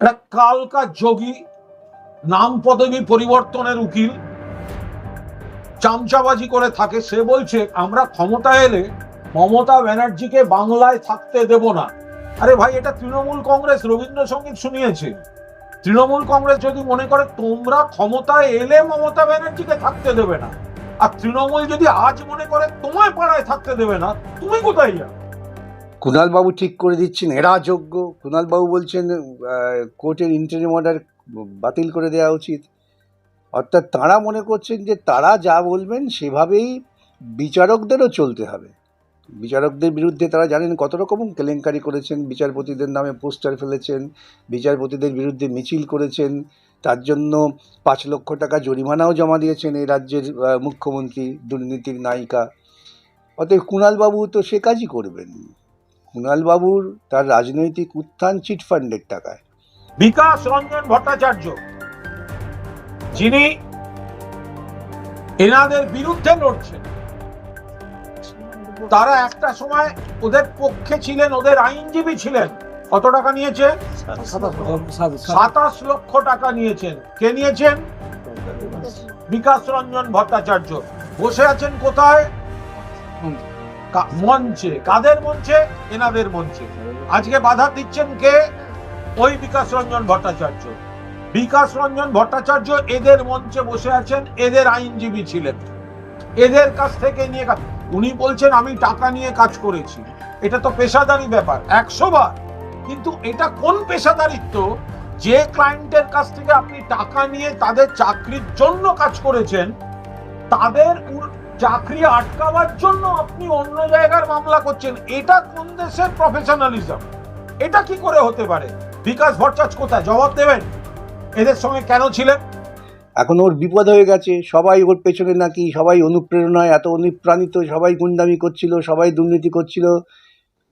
একটা কালকা যোগী নাম পদবী পরিবর্তনের উকিল চামচাবাজি করে থাকে, সে বলছে, আমরা ক্ষমতা এলে মমতা ব্যানার্জিকে বাংলায় থাকতে দেব না। আরে ভাই, এটা তৃণমূল কংগ্রেস, রবীন্দ্রসঙ্গীত শুনিয়েছে। তৃণমূল কংগ্রেস যদি মনে করে, তোমরা ক্ষমতায় এলে মমতা ব্যানার্জিকে থাকতে দেবে না। আর তৃণমূল যদি আজ মনে করে, তোমায় পাড়ায় থাকতে দেবে না, তুমি কোথায় যাবে? কুণালবাবু ঠিক করে দিচ্ছেন, এরা যোগ্য। কুণালবাবু বলছেন কোর্টের ইন্টারিম অর্ডার বাতিল করে দেওয়া উচিত। অর্থাৎ তারা মনে করছেন যে তারা যা বলবেন সেভাবেই বিচারকদেরও চলতে হবে। বিচারকদের বিরুদ্ধে তারা জানেন কত রকম কেলেঙ্কারি করেছেন, বিচারপতিদের নামে পোস্টার ফেলেছেন, বিচারপতিদের বিরুদ্ধে মিছিল করেছেন, তার জন্য পাঁচ লক্ষ টাকা জরিমানাও জমা দিয়েছেন এই রাজ্যের মুখ্যমন্ত্রী, দুর্নীতির নায়িকা। অতএব কুণালবাবু তো সে কাজই করবেন। কুণালবাবুর তার রাজনৈতিক উত্থান চিটফান্ডের টাকায়। বিকাশ রঞ্জন ভট্টাচার্য, যিনি এনাদের বিরুদ্ধে লড়ছেন, তারা একটা সময় ওদের পক্ষে ছিলেন, ওদের আইনজীবী ছিলেন। কত টাকা নিয়েছে? সাতাশ লক্ষ টাকা নিয়েছেন। কে নিয়েছেন? বিকাশ রঞ্জন ভট্টাচার্য। বসে আছেন কোথায়? মঞ্চে, কাদের মঞ্চে? এনাদের মঞ্চে। আজকে বাধা দিচ্ছেন কে? ওই বিকাশ রঞ্জন ভট্টাচার্য। বিকাশ রঞ্জন ভট্টাচার্য এদের মঞ্চে বসে আছেন, এদের আইনজীবী ছিলেন। এদের কাছ থেকে নিয়ে উনি বলছেন, আমি টাকা নিয়ে কাজ করেছি। এটা তো পেশাদারি ব্যাপার, একশো বার। কিন্তু এটা কোন পেশাদারিত্ব? যে ক্লায়েন্টের কাছ থেকে আপনি টাকা নিয়ে তাদের চাকরির জন্য কাজ করেছেন, তাদের চাকরি আটকাবার জন্য আপনি অন্য জায়গার মামলা করছেন। এটা কোন দেশের প্রফেশনালিজম এটা কি করে হতে পারে? বিকাশ ভট্টাচার্য কোথায়? জবাব দেবেন? এদের সঙ্গে কেন ছিলেন? এখন ওর বিপদ হয়ে গেছে। সবাই ওর পেছনে নাকি, সবাই অনুপ্রেরণায়, এত অনুপ্রাণিত, সবাই গুন্ডামি করছিল, সবাই দুর্নীতি করছিল,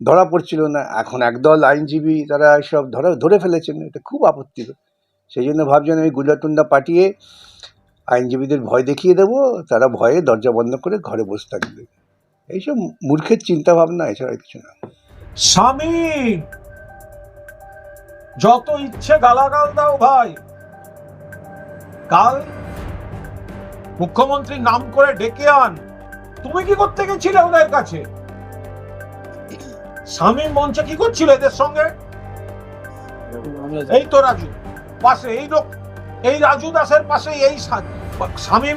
ধরা পড়ছিল না। এখন একদল আইনজীবী তারা সব ধরে ধরে ফেলেছেন। এটা খুব আপত্তি। সেই জন্য ভাবছেন আমি গুন্ডাটুন্ডা পাঠিয়ে আইনজীবীদের ভয় দেখিয়ে দেবো তারা ভয়ে দরজা বন্ধ করে ঘরে বসে থাকবে। এইসব মূর্খের চিন্তা ভাবনা এছাড়া কিছু না। স্বামী! যত ইচ্ছে গালাগাল দাও ভাই। কাল মুখ্যমন্ত্রীর নাম করে ডেকে আন। তুমি কি করতে গেছিলে ওদের কাছে? স্বামী মঞ্চে কি করছিল এদের সঙ্গে? এই তো রাজু পাশে এই লোক এই রাজু দাসের পাশে এই শামীম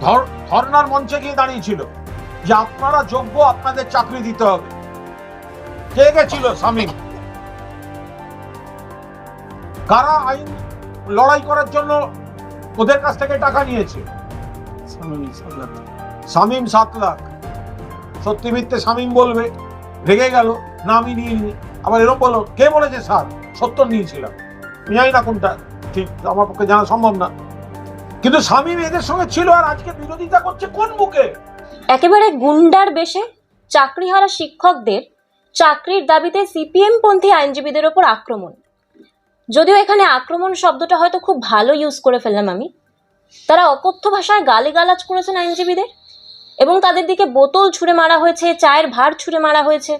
ধর- ধর্নার মঞ্চে গিয়ে দাঁড়িয়েছিল যে আপনারা যোগ্য আপনাদের চাকরি দিতে হবে। কে গেছিল শামীম? কারা আইন লড়াই করার জন্য ওদের কাছ থেকে টাকা নিয়েছে? শামীম সাত লাখ। সত্যি মিথ্যে শামীম বলবে। রেগে গেল না আমি নিইনি আবার এরকম বলো কে বলেছে স্যার? সত্তর নিয়েছিলাম। আমি জানি না কোনটা ঠিক আমার পক্ষে জানা সম্ভব না। কিন্তু শামীম এদের সঙ্গে ছিল আর আজকে বিরোধিতা করছে কোন বুকে? একেবারে গুন্ডার বেশে চাকরিহারা শিক্ষকদের চাকরির দাবিতে সিপিএম পন্থী আইনজীবীদের ওপর আক্রমণ। যদিও এখানে আক্রমণ শব্দটা হয়তো খুব ভালো ইউজ করে ফেললাম আমি, তারা অকথ্য ভাষায় গালিগালাজ করেছেন আইনজীবীদের এবং তাদের দিকে বোতল ছুঁড়ে মারা হয়েছে, চায়ের ভার ছুঁড়ে মারা হয়েছে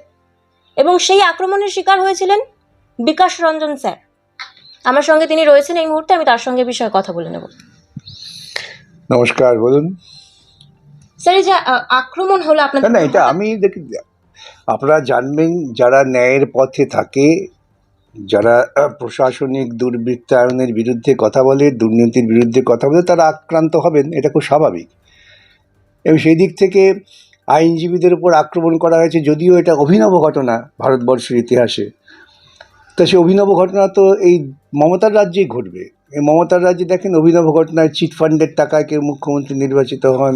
এবং সেই আক্রমণের শিকার হয়েছিলেন বিকাশ রঞ্জন স্যার। আমার সঙ্গে তিনি রয়েছেন এই মুহূর্তে, আমি তার সঙ্গে বিষয়ে কথা বলে নেব। নমস্কার বলুন। স্যার এই যে আক্রমণ হলো আপনাদের না এটা আমি দেখি আপনারা জানবেন যারা ন্যায়ের পথে থাকে যারা প্রশাসনিক দুর্বৃত্তায়নের বিরুদ্ধে কথা বলে দুর্নীতির বিরুদ্ধে কথা বলে তারা আক্রান্ত হবেন এটা খুব স্বাভাবিক। এবং সেই দিক থেকে আইনজীবীদের উপর আক্রমণ করা হয়েছে যদিও এটা অভিনব ঘটনা ভারতবর্ষের ইতিহাসে। তা সে অভিনব ঘটনা তো এই মমতার রাজ্যেই ঘটবে। এই মমতার রাজ্যে দেখেন অভিনব ঘটনায় চিটফান্ডের টাকায় কেউ মুখ্যমন্ত্রী নির্বাচিত হন,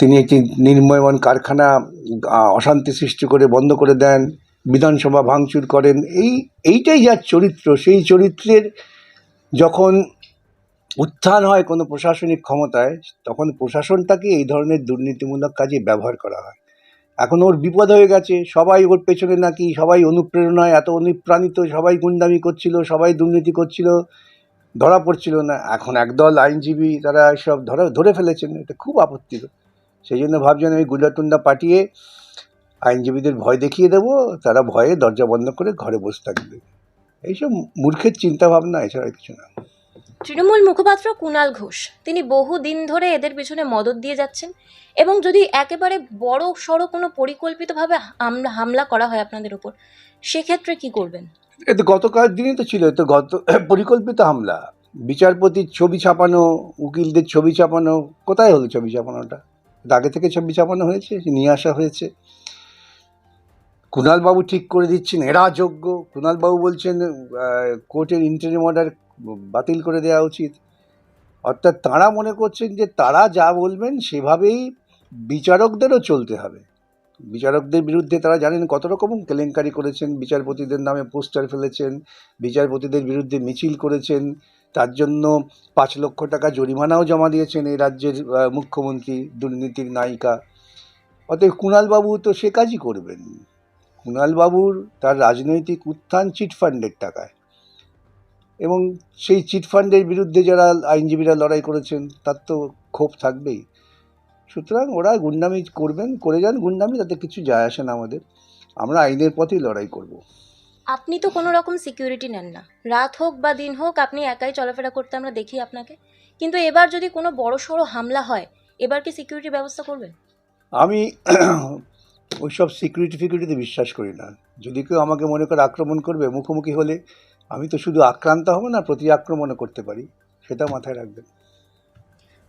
তিনি একটি নির্ময়মান কারখানা অশান্তি সৃষ্টি করে বন্ধ করে দেন, বিধানসভা ভাঙচুর করেন, এই, এইটাই যার চরিত্র, সেই চরিত্রের যখন উত্থান হয় কোনো প্রশাসনিক ক্ষমতায়, তখন প্রশাসনটাকে এই ধরনের দুর্নীতিমূলক কাজে ব্যবহার করা হয়। এখন ওর বিপদ হয়ে গেছে, সবাই ওর পেছনে নাকি, সবাই অনুপ্রেরণায়, এত অনুপ্রাণিত, সবাই গুন্ডামি করছিল, সবাই দুর্নীতি করছিল ধরা পড়ছিল না। এখন একদল আইনজীবী তারা সব ধরা, ধরে ফেলেছেন। এটা খুব আপত্তি। সেই জন্য ভাবছেন আমি গুন্ডাটুন্ডা পাঠিয়ে আইনজীবীদের ভয় দেখিয়ে দেবো। তারা ভয়ে দরজা বন্ধ করে ঘরে বসে থাকবে। এইসব মূর্খের চিন্তা ভাবনা এছাড়া কিছু না। তৃণমূল মুখপাত্র কুণাল ঘোষ, তিনি বহু দিন ধরে এদের পেছনে মদত দিয়ে যাচ্ছেন এবং যদি একেবারে বড় সড়ো কোনো পরিকল্পিতভাবে হামলা করা হয় আপনাদের উপর সেক্ষেত্রে কি করবেন? এ তো গতকাল দিনই তো ছিল তো গত পরিকল্পিত হামলা। বিচারপতির ছবি ছাপানো, উকিলদের ছবি ছাপানো, কোথায় হলো ছবি ছাপানোটা? আগে থেকে ছবি ছাপানো হয়েছে, নিয়ে আসা হয়েছে। কুণালবাবু ঠিক করে দিচ্ছেন, এরা যোগ্য। কুণালবাবু বলছেন কোর্টের ইন্টারিম অর্ডার বাতিল করে দেওয়া উচিত। অর্থাৎ তারা মনে করছেন যে তারা যা বলবেন, সেভাবেই বিচারকদেরও চলতে হবে। বিচারকদের বিরুদ্ধে তারা জানেন কত রকম কেলেঙ্কারি করেছেন, বিচারপতিদের নামে পোস্টার ফেলেছেন, বিচারপতিদের বিরুদ্ধে মিছিল করেছেন, তার জন্য পাঁচ লক্ষ টাকা জরিমানাও জমা দিয়েছেন এই রাজ্যের মুখ্যমন্ত্রী, দুর্নীতির নায়িকা। অতএব কুণালবাবু তো সে কাজই করবেন। কুণালবাবুর তার রাজনৈতিক উত্থান চিটফান্ডের টাকায়। এবং সেই চিটফান্ডের বিরুদ্ধে যারা আইনজীবীরা লড়াই করেছেন, তার তো ক্ষোভ থাকবেই। সুতরাং ওরা গুন্ডামি করবেন করে যান। গুন্ডামি তাতে কিছু যায় আসে না আমাদের। আমরা আইনের পথেই লড়াই করব। আপনি তো কোনো রকম সিকিউরিটি নেন না। রাত হোক বা দিন হোক আপনি একাই চলাফেরা করতে আমরা দেখি আপনাকে। কিন্তু এবার যদি কোনো বড় সড়ো হামলা হয় এবার কি সিকিউরিটি ব্যবস্থা করবেন? আমি ওইসব সিকিউরিটি ফিকিউরিটিতে বিশ্বাস করি না। যদি কেউ আমাকে মনে করে আক্রমণ করবে মুখোমুখি হলে আমি তো শুধু আক্রান্ত হব না প্রতি আক্রমণও করতে পারি। সেটা মাথায় রাখবেন।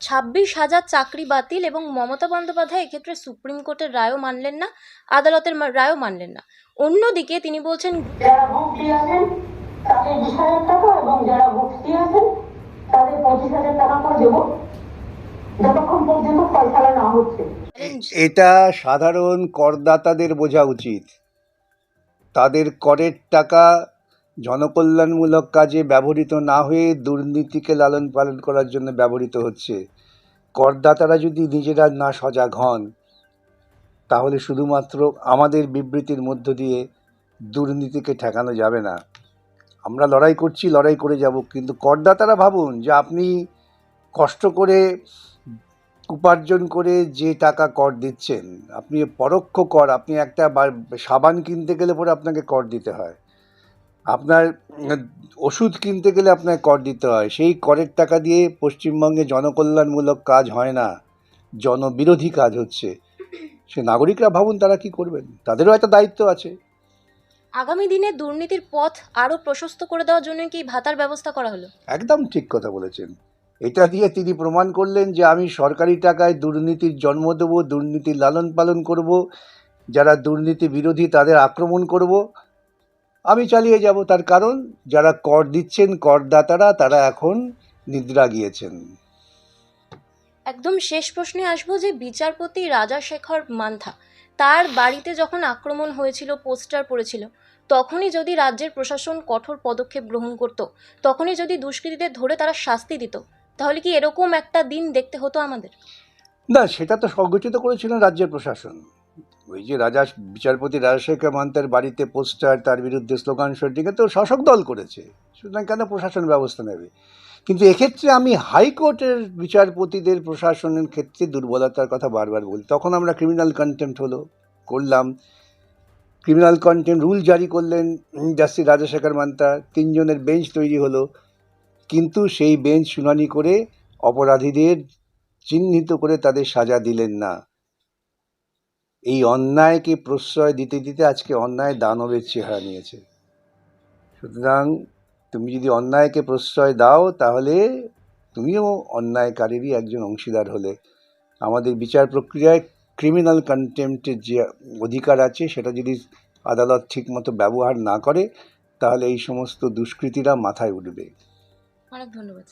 ছাব্বিশ হাজার চাকরি বাতিল এবং মমতা বন্দ্যোপাধ্যায় এক্ষেত্রে সুপ্রিম কোর্টের রায়ও মানলেন না আদালতের রায়ও মানলেন না। অন্যদিকে তিনি বলছেন যারা ভুক্তি আছেন তাদের বিশ হাজার টাকা এবং যারা ভুক্তি আছেন তাদের পঁচিশ হাজার টাকা করে দেবো। যতক্ষণ পর্যন্ত ফয়সালা না হচ্ছে। এটা সাধারণ করদাতাদের বোঝা উচিত। তাদের করের টাকা জনকল্যাণমূলক কাজে ব্যবহৃত না হয়ে দুর্নীতিকে লালন পালন করার জন্য ব্যবহৃত হচ্ছে। করদাতারা যদি নিজেরা না সজাগ হন, তাহলে শুধুমাত্র আমাদের বিবৃতির মধ্য দিয়ে দুর্নীতিকে ঠেকানো যাবে না। আমরা লড়াই করছি, লড়াই করে যাব, কিন্তু করদাতারা ভাবুন যে আপনি কষ্ট করে, উপার্জন করে যে টাকা কর দিচ্ছেন, আপনি পরোক্ষ কর, আপনি একটা সাবান কিনতে গেলে পরে আপনাকে কর দিতে হয়। আপনার ওষুধ কিনতে গেলে আপনাকে কর দিতে হয়। সেই করের টাকা দিয়ে পশ্চিমবঙ্গে জনকল্যাণমূলক কাজ হয় না। জনবিরোধী কাজ হচ্ছে। সে নাগরিকরা ভাবুন তারা কি করবেন? তাদেরও একটা দায়িত্ব আছে। আগামী দিনে দুর্নীতির পথ আরও প্রশস্ত করে দেওয়ার জন্য কি ভাতার ব্যবস্থা করা হলো? একদম ঠিক কথা বলেছেন। এটা দিয়ে তিনি প্রমাণ করলেন যে আমি সরকারি টাকায় দুর্নীতির জন্ম দেব দুর্নীতির লালন পালন করব যারা দুর্নীতি বিরোধী তাদের আক্রমণ করব। আমি চালিয়ে যাব তার কারণ যারা কর দিচ্ছেন করদাতারা তারা এখন নিদ্রা গিয়েছেন। একদম শেষ প্রশ্নে আসব যে বিচারপতি রাজাশেখর মান্থা তার বাড়িতে যখন আক্রমণ হয়েছিল পোস্টার পড়েছিল তখনই যদি রাজ্যের প্রশাসন কঠোর পদক্ষেপ গ্রহণ করত তখনই যদি দুষ্কৃতীদের ধরে তারা শাস্তি দিত তাহলে কি এরকম একটা দিন দেখতে হতো আমাদের? না সেটা তো সংগঠিত করেছিলেন রাজ্যের প্রশাসন। ওই যে রাজা বিচারপতি রাজশেখর মান্তার বাড়িতে পোস্টার, তার বিরুদ্ধে স্লোগান শোটিংয়ে তো শাসক দল করেছে। সুতরাং কেন প্রশাসন ব্যবস্থা নেবে? কিন্তু এক্ষেত্রে আমি হাইকোর্টের বিচারপতিদের প্রশাসনের ক্ষেত্রে দুর্বলতার কথা বারবার বলি। তখন আমরা ক্রিমিনাল কন্টেম্প্ট হলো, করলাম। ক্রিমিনাল কন্টেম্প রুল জারি করলেন জাস্টিস রাজাশেখর মান্তা তিনজনের বেঞ্চ তৈরি হলো। কিন্তু সেই বেঞ্চ শুনানি করে অপরাধীদের চিহ্নিত করে তাদের সাজা দিলেন না। এই অন্যায়কে প্রশ্রয় দিতে দিতে আজকে অন্যায় দানবের চেহারা নিয়েছে। সুতরাং তুমি যদি অন্যায়কে প্রশ্রয় দাও, তাহলে তুমিও অন্যায়কারীরই একজন অংশীদার হলে। আমাদের বিচার প্রক্রিয়ায় ক্রিমিনাল কন্টেম্পটের যে অধিকার আছে, সেটা যদি আদালত ঠিকমতো ব্যবহার না করে, তাহলে এই সমস্ত দুষ্কৃতীরা মাথায় উঠবে। অনেক ধন্যবাদ